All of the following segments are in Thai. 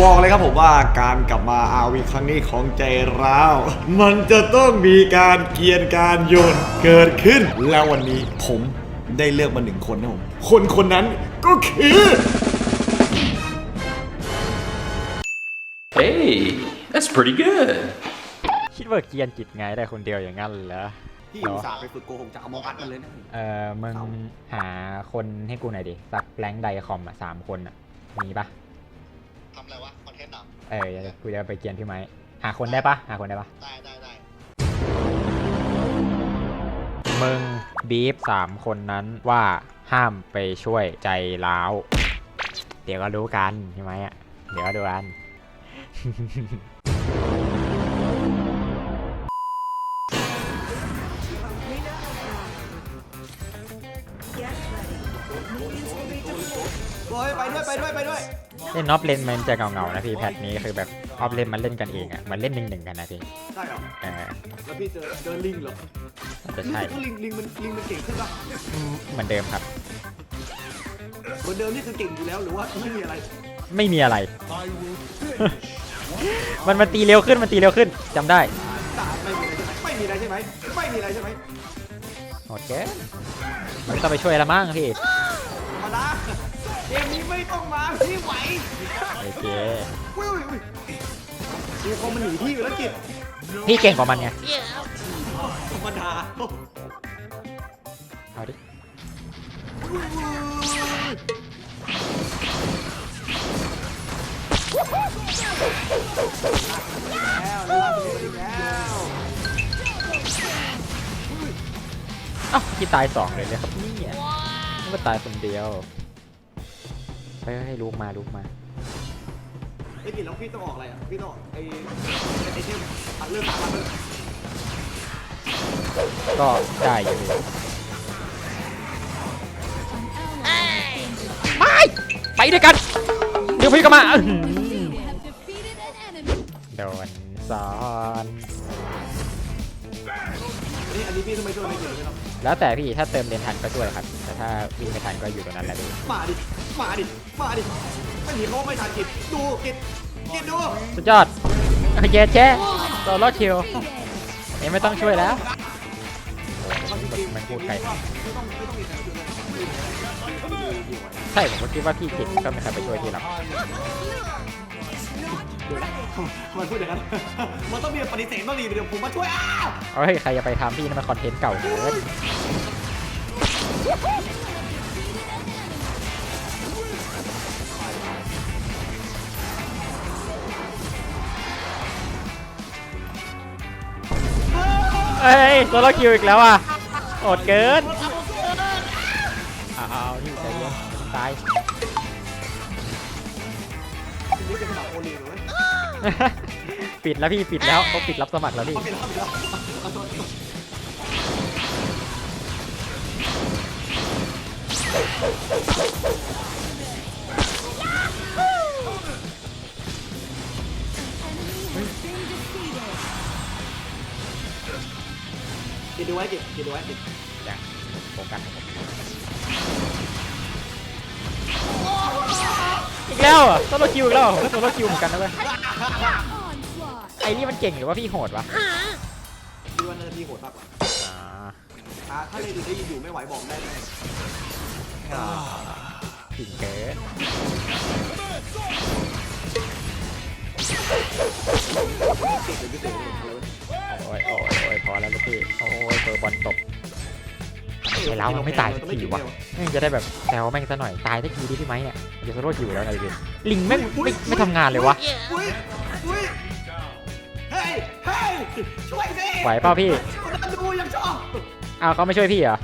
บอกเลยครับผมว่าการกลับมาอาวีครั้งนี้ของใจร้าวมันจะต้องมีการเกรียนการโยนเกิดขึ้น แล้ววันนี้ผมได้เลือกมาหนึ่งคนนะผมคนคนนั้นก็คือ Hey, that's pretty good. คิดว่าเกรียนจิตไงได้คนเดียวอย่างนั้นเหรอพี่อุตส่าห์ไปฝึกโกหกจากอมองอัดมันเลยนะเออมึงหาคนให้กูหน่อยดิสักแบงค์ไดคอมอะสามคนอะมีปะ ทำอะไรวะ คอนเทนต์อะเออเดี๋ยวกูจะไปเกรียนพี่ไม้ หาคนได้ปะหาคนได้ปะได้ได้ได้มึงบีฟสามคนนั้นว่าห้ามไปช่วยใจร้าว เดี๋ยวก็รู้กันพี่ไม้อะ เดี๋ยวก็ดูกันโอ้ยไปด้วยไปด้วยไปด้วย เล่นนอฟเลนมันจะเงาๆนะพี่แพทนี้คือแบบออฟเลนมันเล่นกันเองอะมันเล่นหนึ่งหนึ่งๆกันนะพี่ได้เหรอเออแล้วพี่เจอเจอลิงเหรอน่าจะใช่ลิงลิงมันลิงมันเก่งขึ้นปะอืมเหมือนเดิมครับเหมือนเดิมนี่คือเก่งอยู่แล้วหรือว่าไม่มีอะไร ไม่มีอะไร มันมันตีเร็วขึ้นมันตีเร็วขึ้นจำได้ตาไม่มีอะไรใช่ไหมไม่มีอะไรใช่ไหมไม่มีอะไรใช่ไหมโอเคไม่ต้องไปช่วยละมั้งพี่ธรรมดา เกมนี้ไม่ต้องมาพี่ไหวโอเคอุ้ยอุ้ยอุ้ยดูคอมมันหนีพี่อยู่แล้วกิจพี่เก่งกว่ามันไงธรรมดาเอาดิแล้วแล้วแล้วเอ้าพี่ตายสองเลยเลยครับเนี่ยมันก็ตายคนเดียวเฮ้ยให้ลูกมาลูกมาไอ้กิจแล้วพี่ต้องออกอะไรอะ พี่ต้องออกไอ้ไอ้เทมอัดเรื่องตามมาเลยก็ได้อยู่พี่ไม่ไปด้วยกัน เดี๋ยวพี่ก็มาอื้อหือ have defeated an enemy. โดนซ้อนอันนี้อันนี้พี่ต้องไปช่วยไม่เยวใช่ไหมครับแล้วแต่พี่ถ้าเติมเลนทันก็ช่วยครับ แต่ถ้าวิ่งไม่ทันก็อยู่ตรงนั้นแหละพี่าดิ มาดิ มาดิไม่หนีเขาไม่ทันกิจดูกิจกิจดูสุดยอดเย้แช่โซโล่คิวเอ็มไม่ต้องช่วยแล้วมันจริงมันพูดไกลไม่ต้องไม่ต้องมีใครช่วยเลยไม่มีใครช่วยเลยใช่ผมก็คิดว่าพี่กิจก็ไม่เคยไปช่วยพี่หรอกมันพูดอย่างนั้น มันต้องมีปฏิเสธบ้างดิเดี๋ยวผมมาช่วยอ้าวเฮ้ยใครจะไปทำพี่นั่นมันคอนเทนต์เก่าเกิน เอ้ยโซโล่คิวอีกแล้วอะโอดเกินอ้าวนี่ใจเย็นตายทีนี้จะเป็นแบบโอลีหรือไหมปิดแล้วพี่ปิดแล้วเขาปิดรับสมัครแล้วพี่เอาไปแล้วเอาไปแล้วขอโทษ กินดูไว้เกินกินดูไว้เกินอย่างโฟกัสอีกแล้วเหรอะโซโลคิวอีกแล้วเหรอผมก็โซโลคิวเหมือนกันนะเว้ย Onslaught. ไอ้นี่มันเก่งหรือว่าพี่โหดวะคิดว่านิร์ดพี่โหดมากกว่าอ่าอ่าถ้าเลยดูได้ยินอยู่ไม่ไหวบอกได้เลยผิงเกินเก่งเป็นพิเศษเลยโอ้ยโอ้ยโอ้ยพอแล้วลูกพี่ โอ้ย เจอบอลตกไอ้เรามันไม่ตายสักทีวะแม่งจะได้แบบแซวแม่งซะหน่อยตายสักทีดิพี่ไม้เนี่ยเดี๋ยวโซโลคิวแล้วไงพี่ลิงแม่งไม่ไม่ทำงานเลยวะอุ้ยอุ้ยเฮ้ยเฮ้ยช่วยสิไหวเปล่าพี่คนนั้นดูยังชอบอ้าวเขาไม่ช่วยพี่เหรอ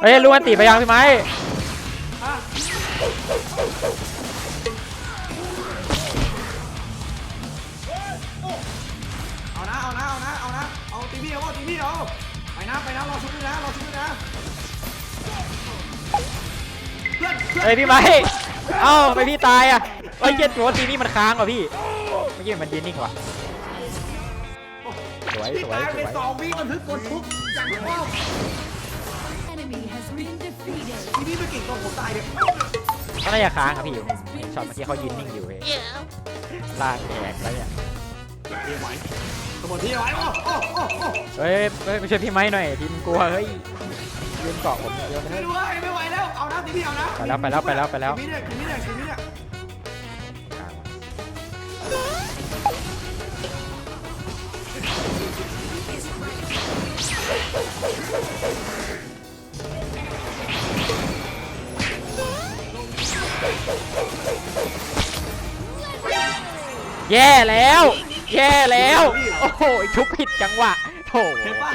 เฮ้ยรู้อันตีไปยังพี่ไม้อะ เอานะ เอานะ เอานะ เอานะ เอาตีพี่เอาตีพี่เอา ไปนะ ไปนะรอชุบด้วยนะรอชุบด้วยนะ เพื่อนเพื่อนเฮ้ยพี่ไม้เอ้าไปพี่ตายอะเฮ้ยเจ็ดตัวตีนี่มันค้างว่ะพี่เมื่อกี้มันยืนนิ่งว่ะสวยพี่สวยตายสไปวยสองวิบันทึกกดทุกอย่างชอบ Enemy has been defeated. ทีนี้ไม่เก่งตัวผมตายเนี่ยก็น่าจะค้างอะพี่ผมเห็นช็อตเมื่อกี้เขายืนนิ่งอยู่เว้ยล่างแตกแล้วเนี่ย พี่ไหวสมบูรณ์พี่ไหวโอ้โอ้โอ้โอ้เฮ้ยเฮ้ยไปช่วยพี่ไม้หน่อยทีมกลัวเฮ้ยยืนเกาะผมเดียวนะไม่รู้ว่าไม่ไหวแล้ว เอานะทีพี่เอานะไปแล้วไปแล้วไปแล้วไปแล้วกินนี่เนี่ยกินนี่เนี่ยกินนี่เนี่ยแย่แล้ว แย่แล้ว โอ้โหชุบผิดจังหวะโถเห็นปะ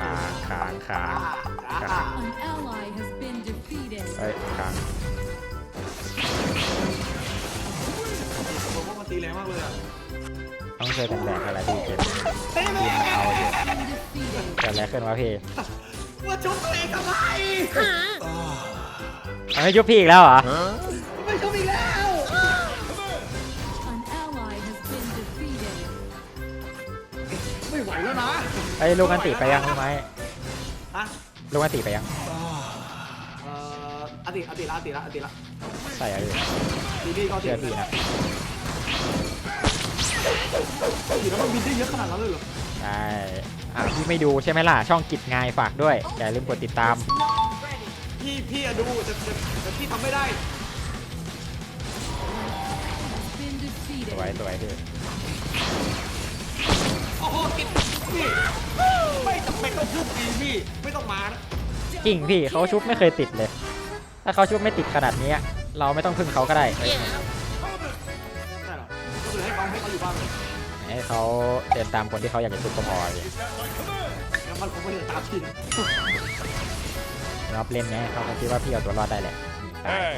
ค้างค้างค้างจ้าจ้า An ally has been defeated. เฮ้ยค้างผมว่ามันตีแรงมากเลยอะต้องช่วยกันแบกอะไรพี่เจ็บเต้แม่ทีมเอาอยู่ Been defeated. เกิดอะไรขึ้นวะพี่ว่าชุบตัวเองทำไมเอาไม่ยุบพี่อีกแล้วเหรอ ไอ้ยลูกกันติไปยังรู้ไหมฮะลูกกันติไปยัง เอ่ออติอติละอติละอติละใส่อะไรอยู่ดีพี่ก็เชื่อพี่นะตีแล้วมันบินได้เยอะขนาดนั้นเลยเหรอใช่อะพี่ไม่ดูใช่ไหมล่ะ ช่องกิจงายฝากด้วยอย่าลืมกดติดตาม พี่พี่อะดูแต่แต่แต่พี่ทำไม่ได้ Been สวย defeated. สวยพี่โอ้โหกิน พี่ไม่จำเป็นต้องชุบตีพี่ไม่ต้องมานะจริงพี่เขาชุบไม่เคยติดเลย ถ้าเขาชุบไม่ติดขนาดนี้เราไม่ต้องพึ่งเขาก็ได้ใช่หรอก็คือให้เขาให้เขาอยู่บ้านเลยให้เขาเดินตามคนที่เขาอยากจะชุบก็พอพี่แล้วมันคงไม่เดินตามพี่นะรอบเล่นไงเขาก็คิดว่าพี่เอาตัวรอดได้แหละตาย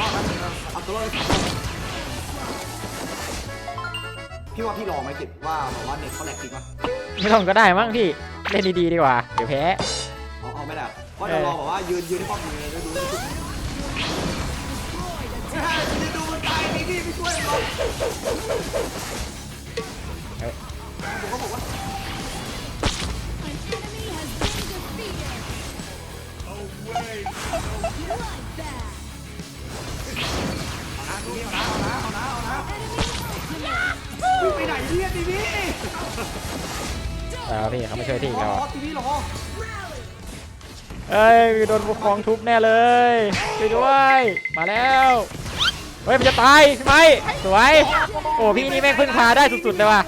รอบนั้นเอาตัวรอดได้สามรอบ พี่ว่าพี่ลองไหมกิดว่าแบบว่าเน็ตเขาแหลกจริงปะไม่ต้องก็ได้มั้งพี่ เล่นดีๆดีกว่า เดี๋ยวแพ้เอาเอาไม่ได้เพราะจะลองแบบว่ายืนยืนที่ป้อมยืนเลยดูดูดูจะดูมันตายนี่พี่ไม่ช่วยหรอก เอ้ยโดนบุกครองทุบแน่เลยช่วยด้วยมาแล้วเฮ้ยมันจะตายใช่ไหมสวยโอ้พี่นี่แม่งพึ่งพาได้สุดๆเลยว่ะ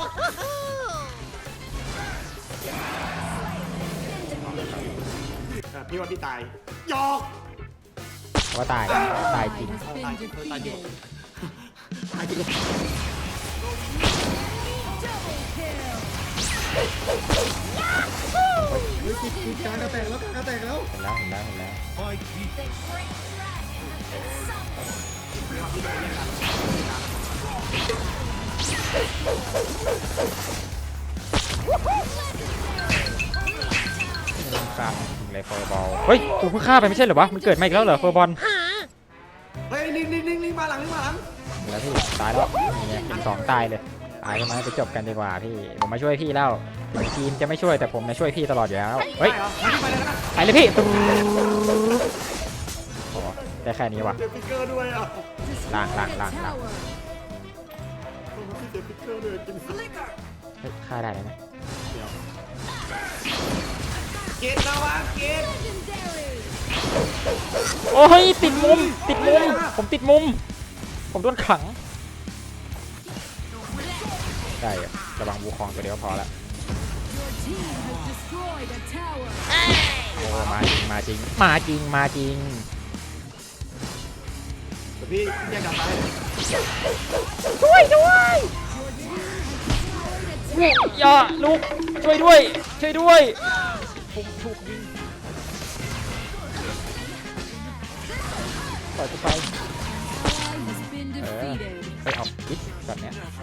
พี่ว่าพี่ตายหยอกว่าตายตายจริง Has been defeated. ตายจริง Double kill. การกระแตกแล้วการกระแตกแล้วเห็นแล้วเห็นแล้วเห็นแล้วครับถึงเลยเฟอร์บอลเฮ้ยกูเพิ่งฆ่าไปไม่ใช่เหรอวะมันเกิดมาอีกแล้วเหรอเฟอร์บอลเฮ้ยลิงลิงลิงลิงมาหลังลิงมาหลังแล้วพี่ตายแล้วนี่ไงเป็นสองตายเลย ตายทำไมไปจบกันดีกว่าพี่ ผมมาช่วยพี่แล้วถึงทีมจะไม่ช่วยแต่ผมมาช่วยพี่ตลอดอยู่แล้ว เฮ้ยได้เหรองั้นพี่ไปเลยนะไปเลยพี่ตุ๊โอ้ได้แค่นี้วะเจอพิกเกอร์ด้วยอะล่าง Destroyed ล่าง a ล่างล่าง tower. พี่เจอพิกเกอร์ด้วยกินเฮ้ยฆ่าได้เลยนะเกตนะวะเกต Legendary. โอ้ยติดมุม ติดมุม ผมติดมุม ผมโดนขัง ได้อะระวังวูคองตัวเดียวพอละ Your team has destroyed a tower. โอ้มาจริงมาจริงมาจริงมาจริงเดี๋ยวพี่แยกดับไปช่วยด้วยอย่าลูกช่วยด้วย ช่วยด้วยผมถูกยิงปล่อยกูไป Ally has been defeated. ไปเอาพิษแบบเนี้ย An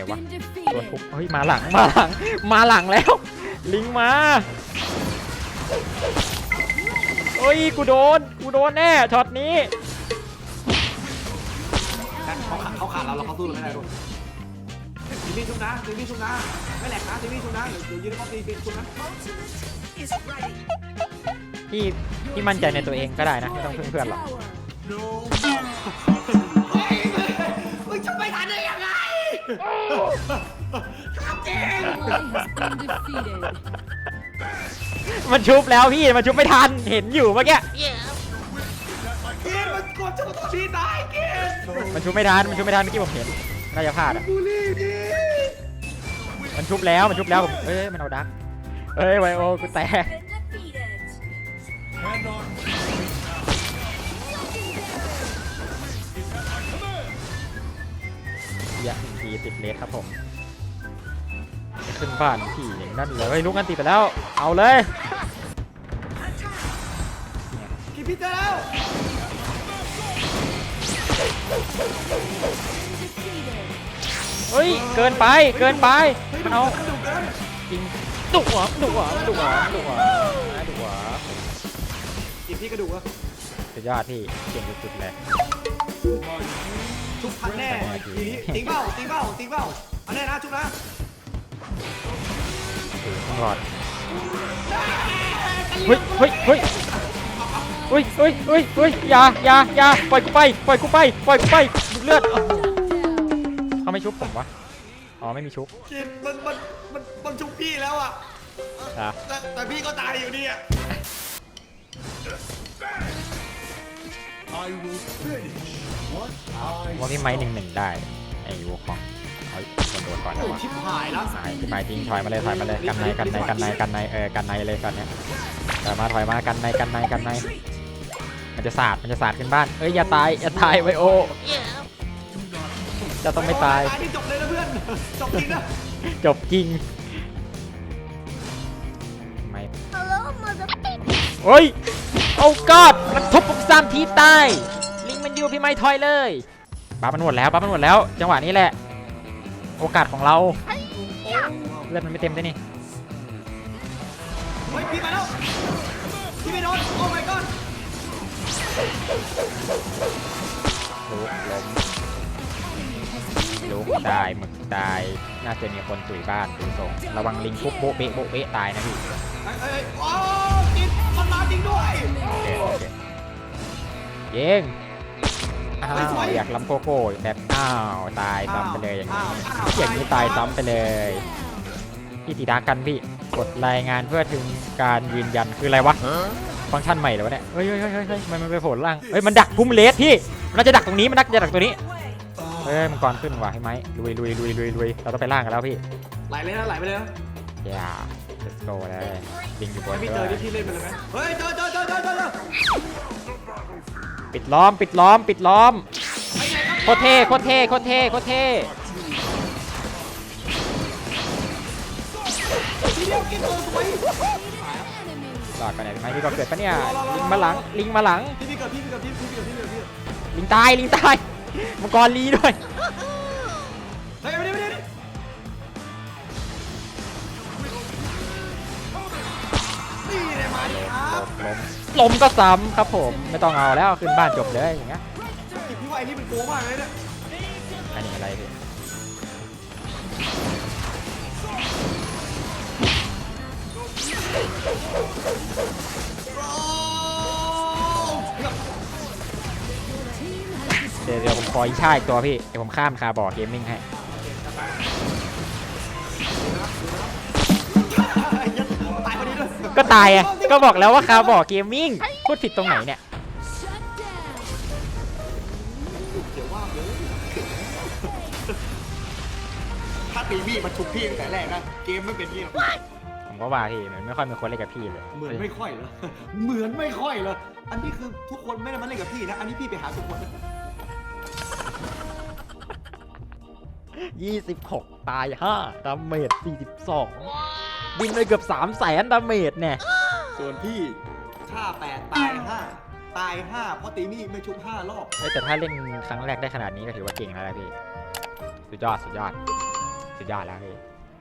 enemy Nhìn has cái này quá. been โดน defeated. ทุบเฮ้ยมาหลังมาหลังมาหลังแล้ว ลิงมาเฮ้ยกูโดนกูโดนแน่ช็อตนี้เขาขาดเขาขาดเราเราเขาสู้เราไม่ได้ด้วยทีวีชุบนะทีวีชุบนะไม่แหลกนะทีวีชุบนะเดี๋ยวเดี๋ยวยืนป้อมตีตีชุบนะพี่พี่มั่นใจในตัวเองก็ได้นะไม่ต้องพึ่งเพื่อนหรอก มันชุบแล้วพี่มันชุบไม่ทันเห็นอยู่เมื่อกี้เกมมันกดจังตอนที่ตายเกมมันชุบไม่ทันมันชุบไม่ทันเมื่อกี้ผมเห็นน่าจะพลาดอะบูลลี่ดิมันชุบแล้วมันชุบแล้วผมเอ้ยมันเอาดักเอ้ยไวโอกูแตกยะหนึ่งที ติดเลสครับผมจะขึ้นบ้านพี่อย่างนั่นเลยเฮ้ยลูกกันติดไปแล้ว เอาเลยกินพิซซ่าแล้วเฮ้ย เกินไปเกินไปมันเอาดุเกินจริงดุหัวดุหัวดุหัวดุหัวดุหัวกินพี่กระดูกอะสุดยอดพี่เก่งสุดๆเลย ชุบพันแน่ทีนี้ติงเบ้าติงเบ้าติงเบ้าเอาแน่นะชุบนะถือต้องรอดเฮ้ยเฮ้ยเฮ้ยเฮ้ยเฮ้ยเฮ้ยเฮ้ยอย่าอย่าอย่าปล่อยกูไปปล่อยกูไปปล่อยกูไปดูดเลือดเขาไม่ชุบผมวะอ๋อไม่มีชุบกินมันมันมันมันชุบพี่แล้วอะอะแต่แต่พี่ก็ตายอยู่ดีอะ ว่าพี่ไม้หนึ่งหนึ่งได้ไอ้วัวของเฮ้ยคนโดนก่อนแล้วโอ้วะชิบหายแล้วหายพี่ไม้ทิ้งถอยมาเลยถอยมาเลยกันในกันในกันในกันในเออกันในเลยก่อนเนี้ยถอยมาถอยมากันในกันในกันในมันจะสาดมันจะสาดขึ้นบ้านเอ้ยอย่าตายอย่าตายไวโอจะต้องไม่ตายตายที่จบเลยนะเพื่อนจบจริงนะจบจริงไม่โอ้ยเอากอดมันทุบผมสามทีตายลิงมันอยู่พี่ไม้ถอยเลยบ้ามันหมดแล้วบ้ามันหมดแล้ว จังหวะนี้แหละ โอกาสของเราเลือดมันไม่เต็มด้วยนี่เฮ้ยพี่มาแล้วพี่ไม่โดนโอ้ my god ลุกล้มลุกได้หมึกได้น่าจะมีคนตุยบ้านดูทรงระวังลิงปุ๊บโบะเบะโบะเบะตายนะพี่เอ้ยเอ้ยโอ้กินมันมาจริงด้วย ย้งอ้าวอยากลำโกโก้แบบอ้าวตายซ้ำไปเลยอย่างนี้อ้าวอย่างนี้ตายซ้ำไปเลยพี่ตีดากันพี่กดรายงานเพื่อถึงการยืนยันคืออะไรวะฟังก์ชันใหม่เหรอวะเนี่ยเฮ้ยเฮ้ยเฮ้ยเฮ้ยเฮ้ยมันมันไปโผล่ล่างเฮ้ยมันดักพุ่มเลสพี่มันน่าจะดักตรงนี้มันน่าจะดักตัวนี้เฮ้ยมังกรขึ้นว่ะให้ไหมลุยลุยลุยลุยลุยเราต้องไปล่างกันแล้วพี่ไหลเลยนะไหลไปเลยนะอย่า let's go เลยลิงอยู่บนถ้าพี่เจอที่พี่เล่นไปเลยไหมเฮ้ยเจอเจอเจอเจอเจอเจอ ปิดล้อม ปิดล้อม ปิดล้อม โคตรเท่โคตรเท่โคตรเท่โคตรเท่ทีเดียวกินตัวสวยหลอดไหนไหมพี่ก็เกิดปะเนี่ย ลิงมาหลัง ลิงมาหลัง พี่พี่เกิดพี่พี่เกิดพี่พี่เกิดพี่เกิดพี่ลิงตาย ลิงตาย มังกรลีด้วยเฮ้ยไม่ได้ไม่ได้นี่เลยมาดิครับ ล้มก็ซ้ำครับผม ไม่ต้องเอาแล้วขึ้นบ้านจบเลยอย่างเงี้ยกินพี่ว่าไอ้นี่มันโกงมากเลยเนี่ยอันนี้อะไรพี่เดี๋ยวเดี๋ยวผมขออีกชาอีกตัวพี่ เดี๋ยวผมข้ามคาร์บอร์เกมมิ่งให้ ก็ตายอะก็บอกแล้วว่าคาร์บอร์เกมมิ่งพูดผิดตรงไหนเนี่ย Shut down. เดี๋ยวว่าเลยถ้าตีพี่มันชุบพี่ตั้งแต่แรกนะเกมไม่เป็นนี่หรอกผมก็ว่าพี่มันไม่ค่อยมีคนเล่นกับพี่เลยเหมือนไม่ค่อยเหรอเหมือนไม่ค่อยเหรออันนี้คือทุกคนไม่ได้มาเล่นกับพี่นะอันนี้พี่ไปหาทุกคนยี่สิบหกตายห้าดาเมจสี่สิบสอง บินไปเกือบสามแสนดาเมจเนี่ยส่วนพี่ฆ่าแปดตายห้าตายห้าเพราะตีมี่ไม่ชุบห้ารอบเอ้ยแต่ถ้าเล่นครั้งแรกได้ขนาดนี้ก็ถือว่าเก่งแล้วนะพี่ สุดยอด สุดยอด สุดยอดแล้วพี่